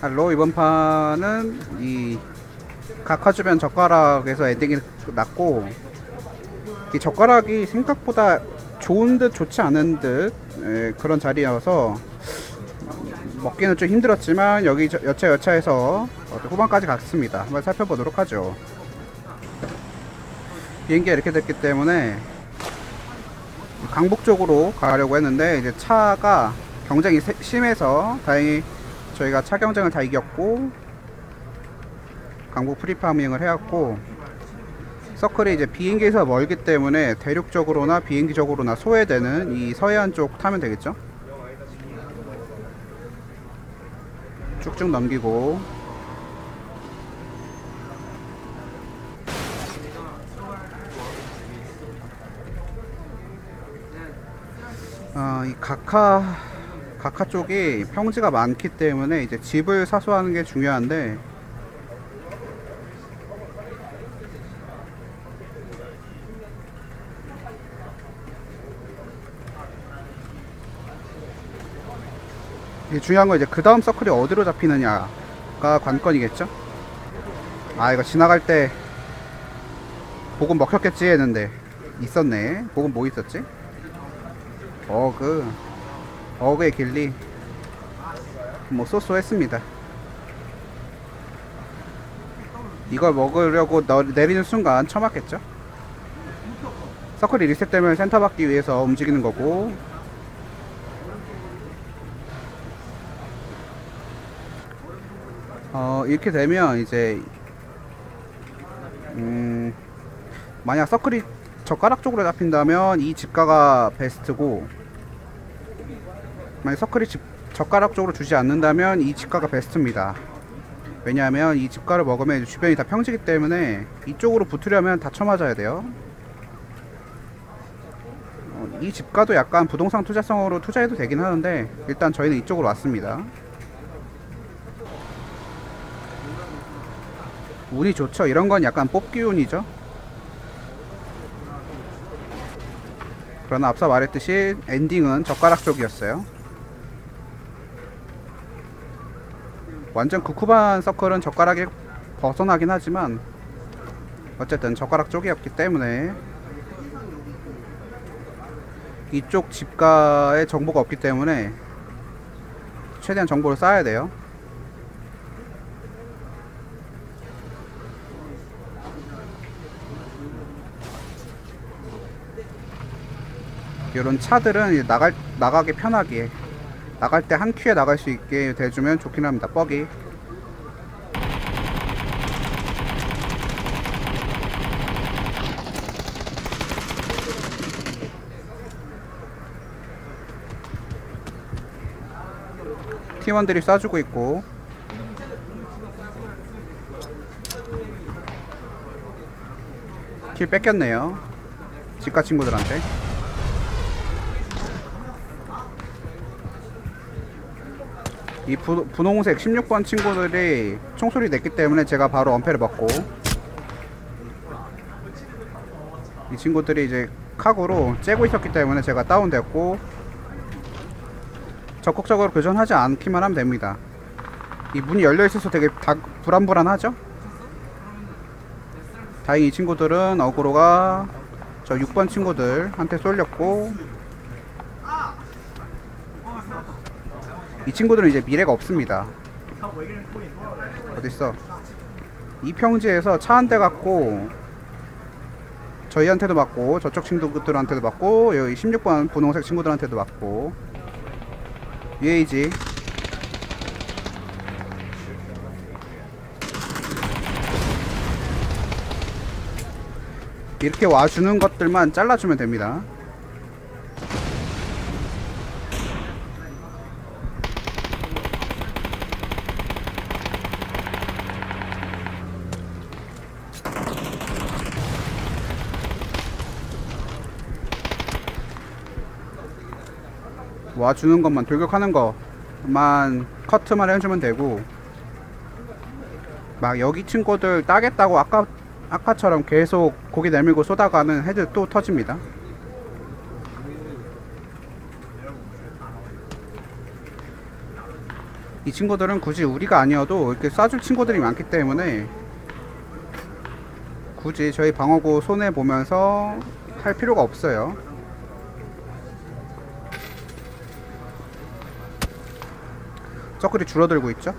할로 이번 판은 이 각화 주변 젓가락에서 엔딩이 났고 이 젓가락이 생각보다 좋은 듯 좋지 않은 듯 에, 그런 자리여서 음, 먹기는 좀 힘들었지만 여기 저- 여차 여차해서 후반까지 갔습니다. 한번 살펴보도록 하죠. 비행기가 이렇게 됐기 때문에 강북 쪽으로 가려고 했는데 이제 차가 경쟁이 세- 심해서 다행히 저희가 차 경쟁을 다 이겼고 강북 프리파밍을 해왔고 서클이 이제 비행기에서 멀기 때문에 대륙적으로나 비행기적으로나 소외되는 이 서해안 쪽 타면 되겠죠? 쭉쭉 넘기고 어, 이 각하 각하 쪽이 평지가 많기 때문에 이제 집을 사수하는 게 중요한데 중요한 건 이제 그 다음 서클이 어디로 잡히느냐가 관건이겠죠? 아 이거 지나갈 때 복은 먹혔겠지 했는데 있었네 복은 뭐 있었지? 어그 어그의 길리. 뭐 쏘쏘했습니다. 이걸 먹으려고 너, 내리는 순간 처맞겠죠? 서클이 리셋되면 센터 받기 위해서 움직이는 거고. 어 이렇게 되면 이제 음 만약 서클이 젓가락 쪽으로 잡힌다면 이 집가가 베스트고 만약 서클이 집, 젓가락 쪽으로 주지 않는다면 이 집가가 베스트입니다 왜냐하면 이 집가를 먹으면 주변이 다 평지기 때문에 이쪽으로 붙으려면 다 쳐 맞아야 돼요 어, 이 집가도 약간 부동산 투자성으로 투자해도 되긴 하는데 일단 저희는 이쪽으로 왔습니다 운이 좋죠. 이런 건 약간 뽑기 운이죠. 그러나 앞서 말했듯이 엔딩은 젓가락 쪽이었어요. 완전 극후반 서클은 젓가락이 벗어나긴 하지만 어쨌든 젓가락 쪽이었기 때문에 이쪽 집가에 정보가 없기 때문에 최대한 정보를 쌓아야 돼요. 이런 차들은 나갈 나가기 편하게 나갈 때 한 큐에 나갈 수 있게 돼주면 좋긴 합니다. 뻑이 팀원들이 쏴주고 있고 킬 뺏겼네요. 집가 친구들한테. 이 부, 분홍색 16번 친구들이 총소리 냈기 때문에 제가 바로 엄폐를 먹고 이 친구들이 이제 카구로 째고 있었기 때문에 제가 다운됐고 적극적으로 교전하지 않기만 하면 됩니다. 이 문이 열려 있어서 되게 다, 불안불안하죠? 다행히 이 친구들은 어그로가 저 6번 친구들한테 쏠렸고 이 친구들은 이제 미래가 없습니다. 어딨어? 이 평지에서 차 한 대 갖고 저희한테도 맞고 저쪽 친구들한테도 맞고 여기 16번 분홍색 친구들한테도 맞고 UAG 이렇게 와주는 것들만 잘라주면 됩니다. 와주는 것만 돌격하는 것만 커트만 해주면 되고 막 여기 친구들 따겠다고 아까 아까처럼 계속 고개 내밀고 쏘다가는 헤드 또 터집니다. 이 친구들은 굳이 우리가 아니어도 이렇게 쏴줄 친구들이 많기 때문에 굳이 저희 방어구 손해 보면서 할 필요가 없어요. 서클이 줄어들고 있죠?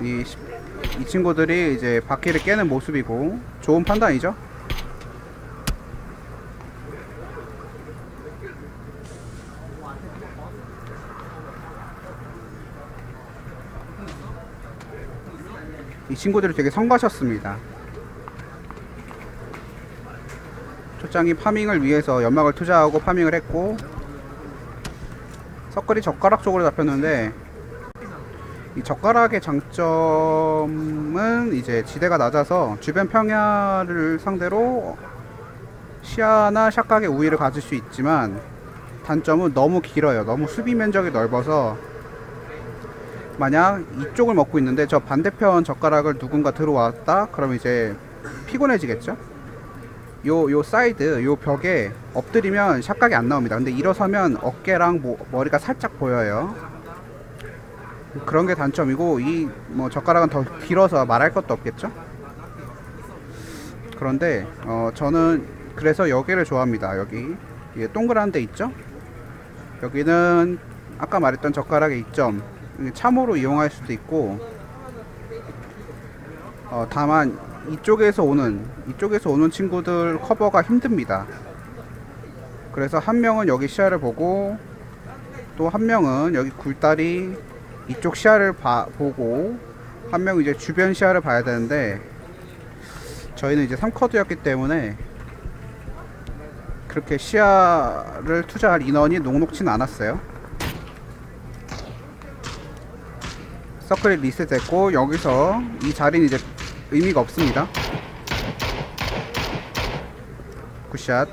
이, 시- 이 친구들이 이제 바퀴를 깨는 모습이고 좋은 판단이죠. 이 친구들이 되게 성가셨습니다. 초장이 파밍을 위해서 연막을 투자하고 파밍을 했고 석걸이 젓가락 쪽으로 잡혔는데 이 젓가락의 장점은 이제 지대가 낮아서 주변 평야를 상대로 시야나 샷각의 우위를 가질 수 있지만 단점은 너무 길어요. 너무 수비 면적이 넓어서 만약 이쪽을 먹고 있는데 저 반대편 젓가락을 누군가 들어왔다 그럼 이제 피곤해지겠죠? 요, 요 사이드, 요 벽에 엎드리면 샷각이 안 나옵니다. 근데 일어서면 어깨랑 모, 머리가 살짝 보여요. 그런 게 단점이고, 이 뭐 젓가락은 더 길어서 말할 것도 없겠죠? 그런데, 어, 저는 그래서 여기를 좋아합니다. 여기. 예, 동그란 데 있죠? 여기는 아까 말했던 젓가락의 이점. 참으로 이용할 수도 있고, 어, 다만 이쪽에서 오는 이쪽에서 오는 친구들 커버가 힘듭니다. 그래서 한 명은 여기 시야를 보고 또 한 명은 여기 굴다리 이쪽 시야를 봐, 보고 한 명은 이제 주변 시야를 봐야 되는데 저희는 이제 3커드였기 때문에 그렇게 시야를 투자할 인원이 녹록진 않았어요. 서클이 리셋됐고 여기서 이 자리는 이제 의미가 없습니다. 굿샷.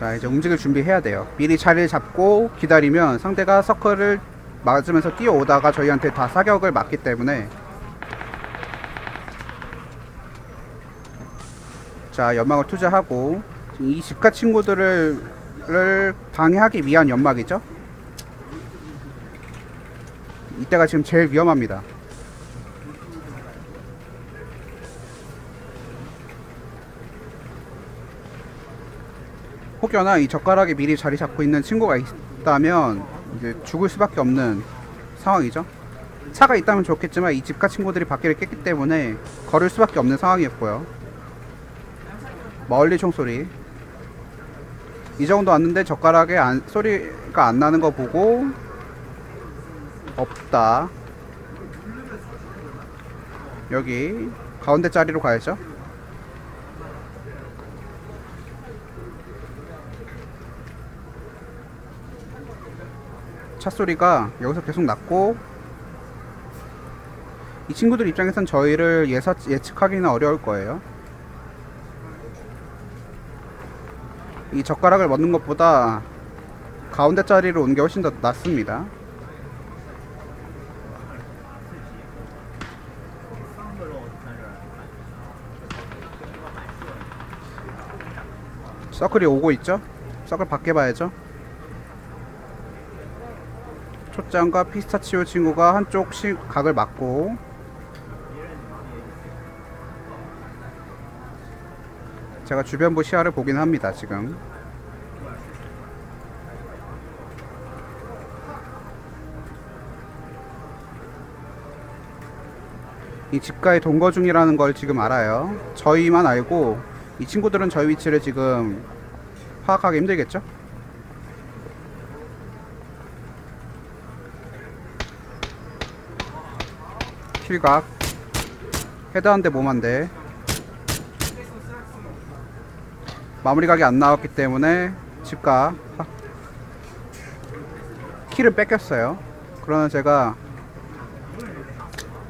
자 이제 움직일 준비해야 돼요. 미리 자리를 잡고 기다리면 상대가 서클을 맞으면서 뛰어오다가 저희한테 다 사격을 맞기 때문에 자 연막을 투자하고 이 집가 친구들을 를 방해하기 위한 연막이죠? 이때가 지금 제일 위험합니다. 혹여나 이 젓가락에 미리 자리 잡고 있는 친구가 있다면 이제 죽을 수밖에 없는 상황이죠. 차가 있다면 좋겠지만 이 집가 친구들이 바퀴를 깼기 때문에 걸을 수밖에 없는 상황이었고요 멀리 총소리. 이 정도 왔는데 젓가락에 안, 소리가 안 나는 거 보고 없다. 여기 가운데 자리로 가야죠. 차 소리가 여기서 계속 났고 이 친구들 입장에선 저희를 예사, 예측하기는 어려울 거예요 이 젓가락을 먹는 것보다 가운데 자리로 오는 게 훨씬 더 낫습니다. 서클이 오고 있죠? 서클 밖에 봐야죠. 초장과 피스타치오 친구가 한쪽씩 각을 맞고 제가 주변부 시야를 보긴 합니다 지금. 이 집가의 동거 중이라는 걸 지금 알아요. 저희만 알고 이 친구들은 저희 위치를 지금 파악하기 힘들겠죠? 킬각. 헤드 한대 몸 한대 마무리 각이 안 나왔기 때문에 집가 하- 키를 뺏겼어요. 그러나 제가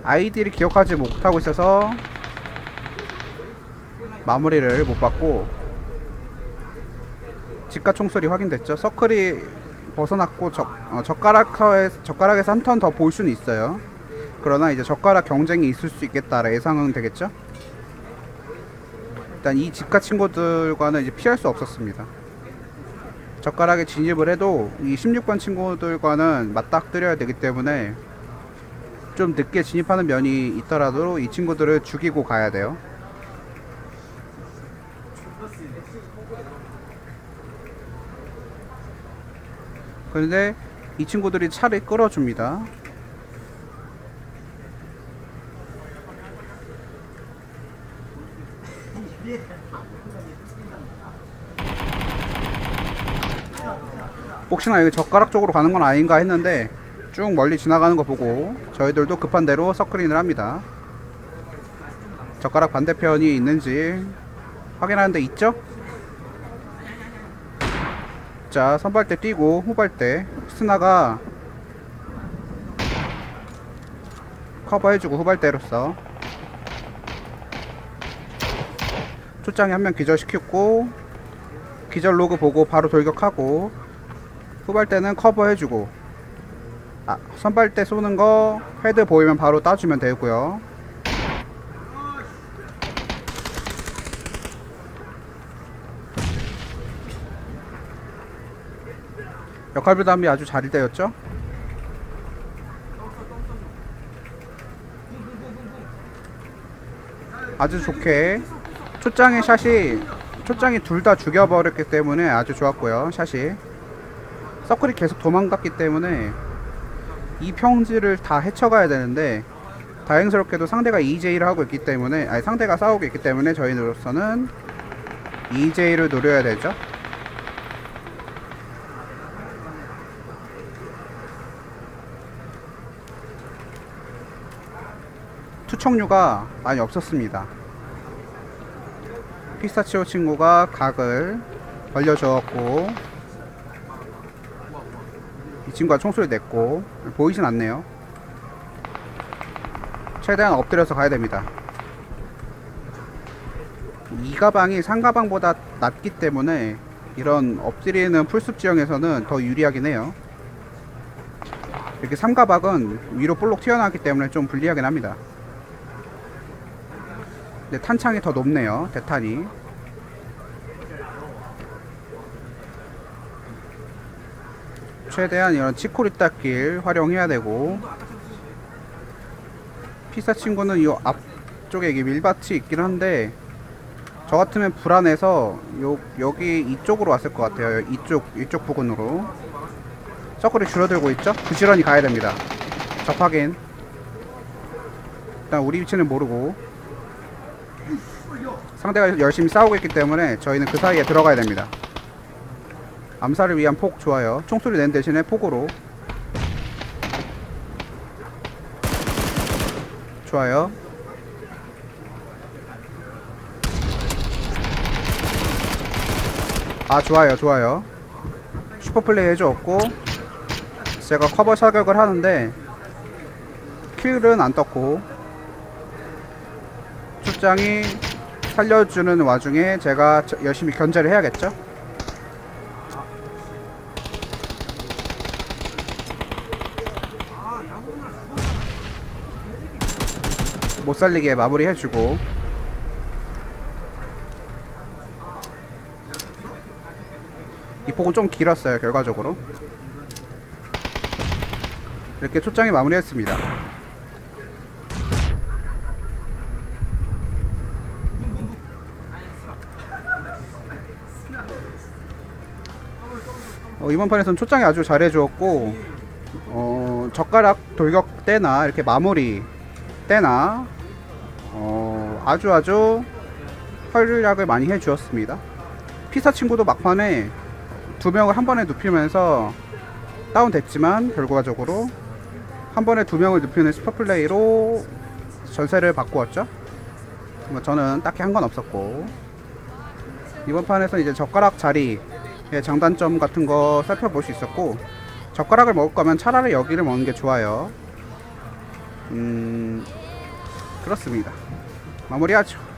아이디를 기억하지 못하고 있어서 마무리를 못 받고 직가 총소리 확인됐죠. 서클이 벗어났고 적, 어, 젓가락에, 젓가락에서 한 턴 더 볼 수는 있어요. 그러나 이제 젓가락 경쟁이 있을 수 있겠다 예상은 되겠죠. 일단 이 직가 친구들과는 이제 피할 수 없었습니다. 젓가락에 진입을 해도 이 16번 친구들과는 맞닥뜨려야 되기 때문에 좀 늦게 진입하는 면이 있더라도 이 친구들을 죽이고 가야 돼요. 그런데 이 친구들이 차를 끌어줍니다. 혹시나 여기 젓가락 쪽으로 가는 건 아닌가 했는데 쭉 멀리 지나가는 거 보고 저희들도 급한 대로 서클인을 합니다. 젓가락 반대편이 있는지 확인하는데 있죠? 자 선발대 뛰고 후발대 스나가 커버해주고 후발대로서 초장이 한명 기절시켰고 기절 로그 보고 바로 돌격하고 후발대는 커버해주고 아 선발대 쏘는 거 헤드 보이면 바로 따주면 되고요. 역할 부담이 아주 잘 되었죠? 아주 좋게. 초장의 샷이 초장이 둘 다 죽여버렸기 때문에 아주 좋았고요 샷이 서클이 계속 도망갔기 때문에 이 평지를 다 헤쳐가야 되는데 다행스럽게도 상대가 EJ를 하고 있기 때문에 아니 상대가 싸우고 있기 때문에 저희로서는 EJ를 노려야 되죠. 투척류가 많이 없었습니다. 피스타치오 친구가 각을 벌려주었고 이 친구가 총소리 냈고 보이진 않네요. 최대한 엎드려서 가야 됩니다. 이 가방이 상가방보다 낮기 때문에 이런 엎드리는 풀숲 지형에서는 더 유리하긴 해요. 이렇게 삼가박은 위로 볼록 튀어나왔기 때문에 좀 불리하긴 합니다. 근데 탄창이 더 높네요 대탄이 최대한 이런 치코리 닦길 활용해야 되고 피사 친구는 이 앞쪽에 이게 밀밭이 있긴 한데 저 같으면 불안해서 요 여기 이쪽으로 왔을 것 같아요. 이쪽 이쪽 부근으로. 서클이 줄어들고 있죠? 부지런히 가야 됩니다. 적 확인. 일단 우리 위치는 모르고. 상대가 열심히 싸우고 있기 때문에 저희는 그 사이에 들어가야 됩니다 암살을 위한 폭 좋아요. 총소리 낸 대신에 폭으로. 좋아요. 아 좋아요 좋아요 슈퍼플레이 해줬고 제가 커버 사격을 하는데 킬은 안 떴고 출장이 살려주는 와중에 제가 열심히 견제를 해야겠죠 못 살리게 마무리 해주고. 이 폭은 좀 길었어요 결과적으로. 이렇게 초장이 마무리했습니다. 어, 이번 판에서는 초장이 아주 잘해주었고 어, 젓가락 돌격 때나 이렇게 마무리 때나 어, 아주 아주 활약을 많이 해주었습니다. 피사 친구도 막판에 두 명을 한 번에 눕히면서 다운됐지만 결과적으로 한 번에 두 명을 눕히는 슈퍼플레이로 전세를 바꾸었죠. 뭐 저는 딱히 한 건 없었고 이번 판에서 이제 젓가락 자리의 장단점 같은 거 살펴볼 수 있었고 젓가락을 먹을 거면 차라리 여기를 먹는 게 좋아요. 음 그렇습니다. 마무리하죠.